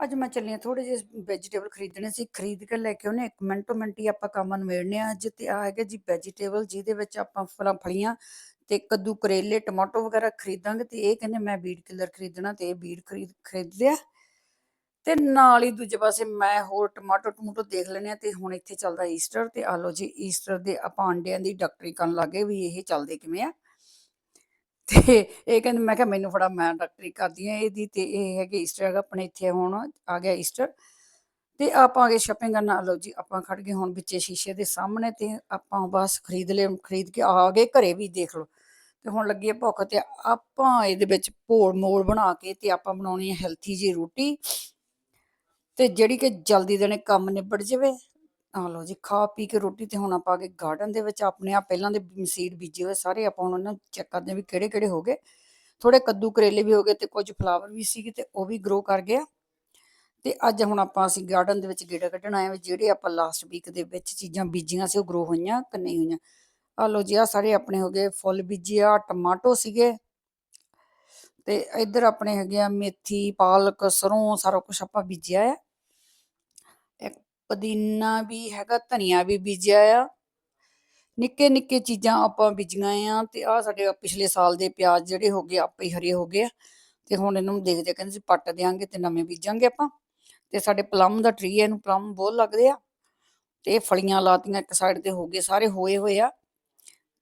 ਅੱਜ ਮੈਂ ਚੱਲੀ ਹਾਂ ਥੋੜੇ ਜਿਹੇ ਵੈਜੀਟੇਬਲ ਖਰੀਦਣੇ ਸੀ, ਖਰੀਦ ਕੇ ਲੈ ਕੇ ਉਹਨੇ ਇੱਕ ਮਿੰਟੋ ਮਿੰਟ ਹੀ ਆਪਾਂ ਕੰਮ ਨਿਬੇੜਨੇ ਆ ਅੱਜ ਤੇ ਆ ਹੈਗਾ ਜੀ ਵੈਜੀਟੇਬਲ ਜਿਹਦੇ ਵਿੱਚ ਆਪਾਂ ਫਲਾਂ ਫਲੀਆਂ ਤੇ ਕੱਦੂ, ਕਰੇਲੇ, ਟਮਾਟੋ ਵਗੈਰਾ ਖਰੀਦਾਂਗੇ ਤੇ ਇਹ ਕਹਿੰਦੇ ਮੈਂ ਬੀਟ ਕਿਲਰ ਖਰੀਦਣਾ ਤੇ ਇਹ ਬੀਟ ਖਰੀਦ ਖਰੀਦ ਲਿਆ। ਤੇ ਨਾਲ ਹੀ ਦੂਜੇ ਪਾਸੇ ਮੈਂ ਹੋਰ ਟਮਾਟੋ, ਟਮੂਟੋ ਦੇਖ ਲੈਣੇ ਆ ਤੇ ਹੁਣ ਇੱਥੇ ਚੱਲਦਾ ਈਸਟਰ ਤੇ ਆ ਲੋ ਜੀ, ਈਸਟਰ ਦੇ ਆਪਾਂ ਅੰਡਿਆਂ ਦੀ ਡਾਕਟਰੀ ਕਰਨ ਲੱਗੇ ਵੀ ਇਹ ਚੱਲਦੇ ਕਿਵੇਂ ਆ। ਤੇ ਇਹ ਕਹਿੰਦੇ, ਮੈਂ ਕਿਹਾ ਮੈਨੂੰ ਫੜਾ, ਮੈਂ ਡਾਕਟਰੀ ਕਰਦੀ ਆ ਇਹਦੀ ਤੇ ਇਹ ਹੈਗੇ ਈਸਟਰ ਹੈਗਾ, ਆਪਣੇ ਇੱਥੇ ਹੁਣ ਆ ਗਿਆ ਈਸਟਰ ਤੇ ਆਪਾਂ ਅਗੇ ਸ਼ਾਪਿੰਗ ਕਰਨ ਆ ਲਓ ਜੀ, ਆਪਾਂ ਖੜ ਗਏ ਹੁਣ ਵਿੱਚੇ ਸ਼ੀਸ਼ੇ ਦੇ ਸਾਹਮਣੇ ਤੇ ਆਪਾਂ ਬਸ ਖਰੀਦ ਲਏ ਖਰੀਦ ਕੇ ਆ ਗਏ, ਘਰੇ ਵੀ ਦੇਖ ਲਓ। ਤੇ ਹੁਣ ਲੱਗੀ ਹੈ ਭੁੱਖ ਤੇ ਆਪਾਂ ਇਹਦੇ ਵਿੱਚ ਭੋੜ ਮੋੜ ਬਣਾ ਕੇ ਤੇ ਆਪਾਂ ਬਣਾਉਣੀ ਹੈ ਹੈਲਥੀ ਜੀ ਰੋਟੀ। ਤੇ ਜਿਹੜੀ ਕਿ ਜਲਦੀ ਦੇਣੇ ਕੰਮ ਨਿਬੜ ਜਾਵੇ ਆ ਲਓ ਜੀ, ਖਾ ਪੀ ਕੇ ਰੋਟੀ ਤੇ ਹੁਣ ਆਪਾਂ ਅਗੇ ਗਾਰਡਨ ਦੇ ਵਿੱਚ, ਆਪਣੇ ਆ ਪਹਿਲਾਂ ਦੇ ਸੀਡ ਬੀਜੇ ਹੋਏ ਸਾਰੇ, ਆਪਾਂ ਹੁਣ ਉਹਨਾਂ ਨੂੰ ਚੈੱਕ ਕਰਦੇ ਹਾਂ ਵੀ ਕਿਹੜੇ ਕਿਹੜੇ ਹੋ ਗਏ। ਥੋੜੇ ਕੱਦੂ ਕਰੇਲੇ ਵੀ ਹੋ ਗਏ ਤੇ ਕੁਝ ਫਲਾਵਰ ਵੀ ਸੀਗੇ ਤੇ ਉਹ ਵੀ ਗਰੋ ਕਰ ਗਿਆ ਤੇ ਅੱਜ ਹੁਣ ਆਪਾਂ ਅਸੀਂ ਗਾਰਡਨ ਦੇ ਵਿੱਚ ਗੇੜਾ ਕੱਢਣ ਆਏ ਹਾਂ ਵੀ ਜਿਹੜੇ ਆਪਾਂ ਲਾਸਟ ਵੀਕ ਦੇ ਵਿੱਚ ਚੀਜ਼ਾਂ ਬੀਜੀਆਂ ਸੀ, ਉਹ ਗਰੋ ਹੋਈਆਂ ਕਿ ਨਹੀਂ ਹੋਈਆਂ। ਆ ਲਓ ਜੀ ਆ ਸਾਰੇ ਆਪਣੇ ਹੋ ਗਏ, ਫੁੱਲ ਬੀਜੇ ਆ ਟਮਾਟੋ ਸੀਗੇ। ਤੇ ਇੱਧਰ ਆਪਣੇ ਹੈਗੇ ਆ ਮੇਥੀ, ਪਾਲਕ, ਸਰੋਂ, ਸਾਰਾ ਕੁਝ ਆਪਾਂ ਬੀਜਿਆ ਆ। ਇੱਕ ਪੁਦੀਨਾ ਵੀ ਹੈਗਾ ਧਨੀਆ ਵੀ ਬੀਜਿਆ ਆ। ਨਿੱਕੇ ਨਿੱਕੇ ਚੀਜ਼ਾਂ ਆਪਾਂ ਬੀਜੀਆਂ ਆ ਤੇ ਆ ਸਾਡੇ ਪਿਛਲੇ ਸਾਲ ਦੇ ਪਿਆਜ਼ ਜਿਹੜੇ ਹੋ ਗਏ ਆਪੇ ਹੀ ਹਰੇ ਹੋ ਗਏ ਆ। ਤੇ ਹੁਣ ਇਹਨਾਂ ਨੂੰ ਦੇਖਦੇ ਆ, ਕਹਿੰਦੇ ਸੀ ਪੱਟ ਦਿਆਂਗੇ ਤੇ ਨਵੇਂ ਬੀਜਾਂਗੇ ਆਪਾਂ। ਤੇ ਸਾਡੇ ਪਲਮ ਦਾ ਟਰੀ ਹੈ ਇਹਨੂੰ ਪਲਮ ਬਹੁਤ ਲੱਗਦੇ ਆ। ਤੇ ਫਲੀਆਂ ਲਾਤੀਆਂ ਇੱਕ ਸਾਈਡ ਤੇ ਹੋ ਗਏ ਸਾਰੇ ਹੋਏ ਹੋਏ ਆ।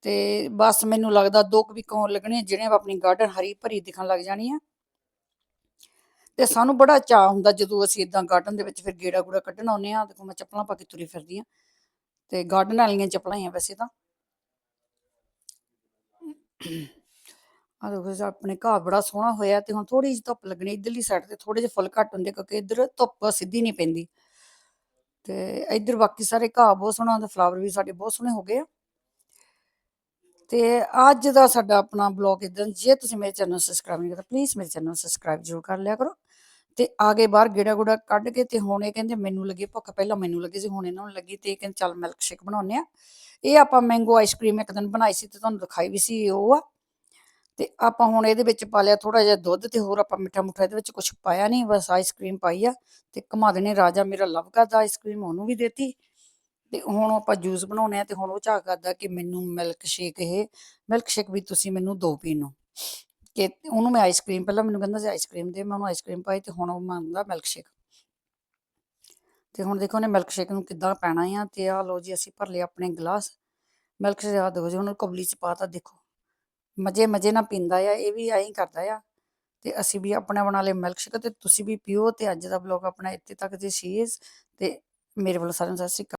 ਤੇ ਬਸ ਮੈਨੂੰ ਲੱਗਦਾ ਦੋ ਕੁ ਵੀਕ ਹੋਰ ਲੱਗਣੇ ਆ, ਜਿਹੜੇ ਆਪਣੀ ਗਾਰਡਨ ਹਰੀ ਭਰੀ ਦਿਖਣ ਲੱਗ ਜਾਣੀ ਆ। ਤੇ ਸਾਨੂੰ ਬੜਾ ਚਾਅ ਹੁੰਦਾ ਜਦੋਂ ਅਸੀਂ ਇਦਾਂ ਗਾਰਡਨ ਦੇ ਵਿੱਚ ਫਿਰ ਗੇੜਾ ਗੂੜਾ ਕੱਢਣ ਆਉਂਦੇ ਆ ਦੇਖੋ ਮੈਂ ਚੱਪਲਾਂ ਪਾ ਕੇ ਤੁਰੀ ਫਿਰਦੀ ਆ ਤੇ ਗਾਰਡਨ ਵਾਲੀਆਂ ਚੱਪਲਾਂ ਹੀ ਆ ਵੈਸੇ ਤਾਂ। ਆ ਦੇਖੋ ਜੀ, ਆਪਣੇ ਘਾਹ ਬੜਾ ਸੋਹਣਾ ਹੋਇਆ ਤੇ ਹੁਣ ਥੋੜੀ ਜਿਹੀ ਧੁੱਪ ਲੱਗਣੀ, ਇਧਰਲੀ ਸਾਈਡ ਤੇ ਥੋੜੇ ਜਿਹੇ ਫੁੱਲ ਘੱਟ ਹੁੰਦੇ ਕਿਉਂਕਿ ਇਧਰ ਧੁੱਪ ਸਿੱਧੀ ਨਹੀਂ ਪੈਂਦੀ। ਤੇ ਇਧਰ ਬਾਕੀ ਸਾਰੇ ਘਾਹ ਬਹੁਤ ਸੋਹਣਾ ਹੁੰਦਾ ਫਲਾਵਰ ਵੀ ਸਾਡੇ ਬਹੁਤ ਸੋਹਣੇ ਹੋ ਗਏ ਆ। ਤੇ ਅੱਜ ਦਾ ਸਾਡਾ ਆਪਣਾ ਬਲੌਗ ਇਦਾਂ ਜੇ ਤੁਸੀਂ ਮੇਰੇ ਚੈਨਲ ਸਬਸਕ੍ਰਾਈਬ ਨਹੀਂ ਕੀਤਾ ਪਲੀਜ਼ ਮੇਰੇ ਚੈਨਲ ਸਬਸਕ੍ਰਾਈਬ ਜ਼ਰੂਰ ਕਰ ਲਿਆ ਕਰੋ। ਤੇ ਆ ਗਏ ਬਾਹਰ ਗੇੜਾ ਗੁੜਾ ਕੱਢ ਕੇ ਤੇ ਹੁਣ ਇਹ ਕਹਿੰਦੇ ਮੈਨੂੰ ਲੱਗੀ ਭੁੱਖ, ਪਹਿਲਾਂ ਮੈਨੂੰ ਲੱਗੀ ਸੀ ਹੁਣ ਇਹਨਾਂ ਨੂੰ ਲੱਗੀ ਤੇ ਇਹ ਕਹਿੰਦੇ ਚੱਲ ਮਿਲਕ ਸ਼ੇਕ ਬਣਾਉਂਦੇ ਆ ਇਹ ਆਪਾਂ ਮੈਂਗੋ ਆਈਸਕ੍ਰੀਮ ਇੱਕ ਦਿਨ ਬਣਾਈ ਸੀ ਤੇ ਤੁਹਾਨੂੰ ਦਿਖਾਈ ਵੀ ਸੀ ਉਹ ਆ। ਤੇ ਆਪਾਂ ਹੁਣ ਇਹਦੇ ਵਿੱਚ ਪਾ ਲਿਆ ਥੋੜਾ ਜਿਹਾ ਦੁੱਧ ਤੇ ਹੋਰ ਆਪਾਂ ਮਿੱਠਾ ਮੁੱਠਾ ਇਹਦੇ ਵਿੱਚ ਕੁਝ ਪਾਇਆ ਨਹੀਂ, ਬਸ ਆਈਸਕ੍ਰੀਮ ਪਾਈ ਆ। ਤੇ ਘੁਮਾ ਦੇਣੇ, ਰਾਜਾ ਮੇਰਾ ਲਵ ਕਰਦਾ ਆਈਸਕ੍ਰੀਮ ਉਹਨੂੰ ਵੀ ਦੇਤੀ। ਤੇ ਹੁਣ ਆਪਾਂ ਜੂਸ ਬਣਾਉਣੇ ਆ ਤੇ ਹੁਣ ਉਹ ਝਾਕ ਕਰਦਾ ਕਿ ਮੈਨੂੰ ਮਿਲਕ ਸ਼ੇਕ ਇਹ ਮਿਲਕ ਸ਼ੇਕ ਵੀ ਤੁਸੀਂ ਮੈਨੂੰ ਦੋ ਪੀਣ ਕਿ ਉਹਨੂੰ ਮੈਂ ਆਈਸਕ੍ਰੀਮ ਪਹਿਲਾਂ ਮੈਨੂੰ ਕਹਿੰਦਾ ਸੀ ਆਈਸਕ੍ਰੀਮ ਦੇ, ਮੈਂ ਉਹਨੂੰ ਆਈਸਕ੍ਰੀਮ ਪਾਈ ਤੇ ਹੁਣ ਉਹ ਮੰਗਦਾ ਮਿਲਕ ਤੇ ਹੁਣ ਦੇਖੋ ਨੇ ਮਿਲਕ ਨੂੰ ਕਿੱਦਾਂ ਪੈਣਾ ਆ ਤੇ ਆ ਲੋ ਜੀ ਅਸੀਂ ਭਰ ਲਿਆ ਆਪਣੇ ਗਲਾਸ। ਮਿਲਕਸ਼ੇਕ ਆ ਦੇਖੋ ਜੀ, ਹੁਣ ਕਬਲੀ ਚ ਪਾਤਾ ਦੇਖੋ। ਮਜੇ ਮਜੇ ਨਾਲ ਪੀਂਦਾ ਆ, ਇਹ ਵੀ ਐਂ ਕਰਦਾ ਆ। ਤੇ ਅਸੀਂ ਵੀ ਆਪਣਾ ਬਣਾ ਲਿਆ ਮਿਲਕਸ਼ੇਕ ਤੇ ਤੁਸੀਂ ਵੀ ਪੀਓ ਤੇ ਅੱਜ ਦਾ ਬਲੌਗ ਆਪਣਾ ਇੱਥੇ ਤੱਕ ਜੀ ਸੀਜ਼ ਤੇ ਮੇਰੇ ਵੱਲੋਂ ਸਾਰਿਆਂ ਨੂੰ ਸਤਿ ਸ਼੍ਰੀ ਅਕਾਲ।